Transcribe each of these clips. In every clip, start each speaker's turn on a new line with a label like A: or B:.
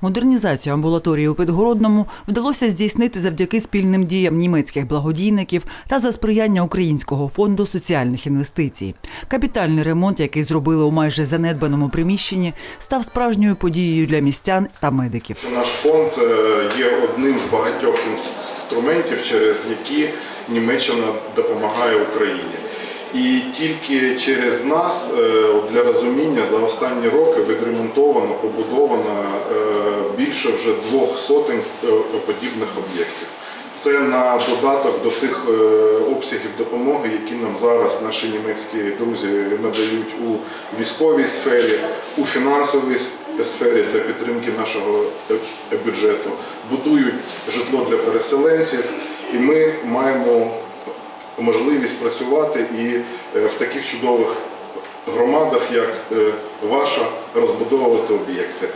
A: Модернізацію амбулаторії у Підгородному вдалося здійснити завдяки спільним діям німецьких благодійників та за сприяння Українського фонду соціальних інвестицій. Капітальний ремонт, який зробили у майже занедбаному приміщенні, став справжньою подією для містян та медиків.
B: Наш фонд е, є одним з багатьох інструментів, через які Німеччина допомагає Україні. І тільки через нас е, для розуміння за останні роки відремонтовано, побудовано більше вже двох сотень е, подібних об'єктів. Це на додаток до тих е, обсягів допомоги, які нам зараз наші німецькі друзі надають у військовій сфері, у фінансовій сфері для підтримки нашого е, бюджету, будують житло для переселенців, і ми маємо можливість працювати і в таких чудових громадах, як ваша, розбудовувати об'єкти.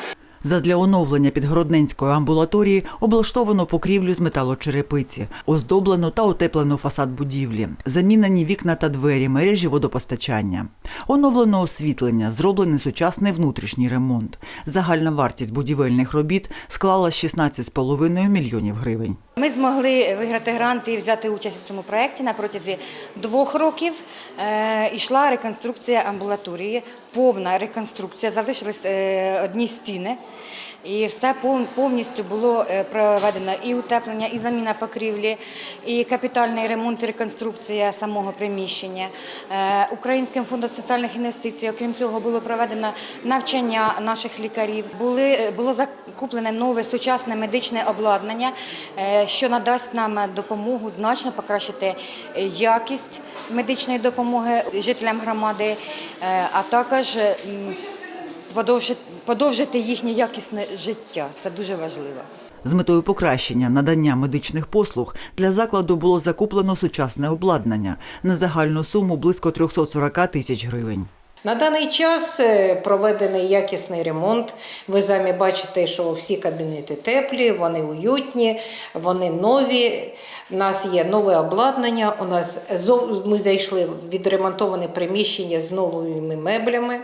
A: Задля оновлення підгородненської амбулаторії облаштовано покрівлю з металочерепиці, оздоблено та утеплено фасад будівлі, замінені вікна та двері, мережі водопостачання. Оновлено освітлення, зроблений сучасний внутрішній ремонт. Загальна вартість будівельних робіт склала 16,5 мільйонів гривень.
C: Ми змогли виграти грант і взяти участь у цьому проєкті на протязі двох років. йшла реконструкція амбулаторії, повна реконструкція. Залишились е, одні стіни. І все пов- повністю було е, проведено і утеплення, і заміна покрівлі, і капітальний ремонт, і реконструкція самого приміщення. Е, Українським фондом соціальних інвестицій, окрім цього, було проведено навчання наших лікарів. Е, було закуплене нове сучасне медичне обладнання, що надасть нам допомогу значно покращити якість медичної допомоги жителям громади, а також подовжити, подовжити їхнє якісне життя. Це дуже важливо.
A: З метою покращення надання медичних послуг для закладу було закуплено сучасне обладнання на загальну суму близько 340 тисяч гривень.
D: На даний час е, проведений якісний ремонт. Ви самі бачите, що всі кабінети теплі, вони уютні, вони нові. У нас є нове обладнання. У нас ми зайшли в відремонтоване приміщення з новими меблями,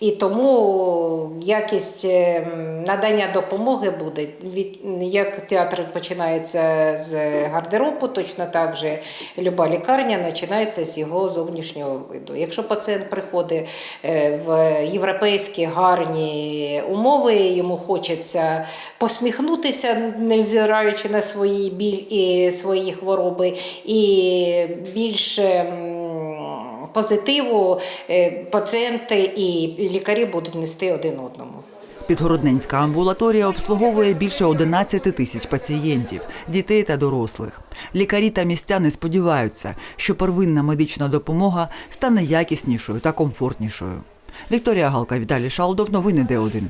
D: і тому якість е, надання допомоги буде від як театр починається з гардеробу, точно так же люба лікарня починається з його зовнішнього виду. Якщо пацієнт приходить е, в європейські гарні умови, йому хочеться посміхнутися, невзираючи на свої біль і свої хвороби, і більше позитиву е, пацієнти і лікарі будуть нести один одному.
A: Підгородненська амбулаторія обслуговує більше 11 тисяч пацієнтів, дітей та дорослих. Лікарі та містяни сподіваються, що первинна медична допомога стане якіснішою та комфортнішою. Вікторія Галка, Віталій Шалдов. Новини Д1.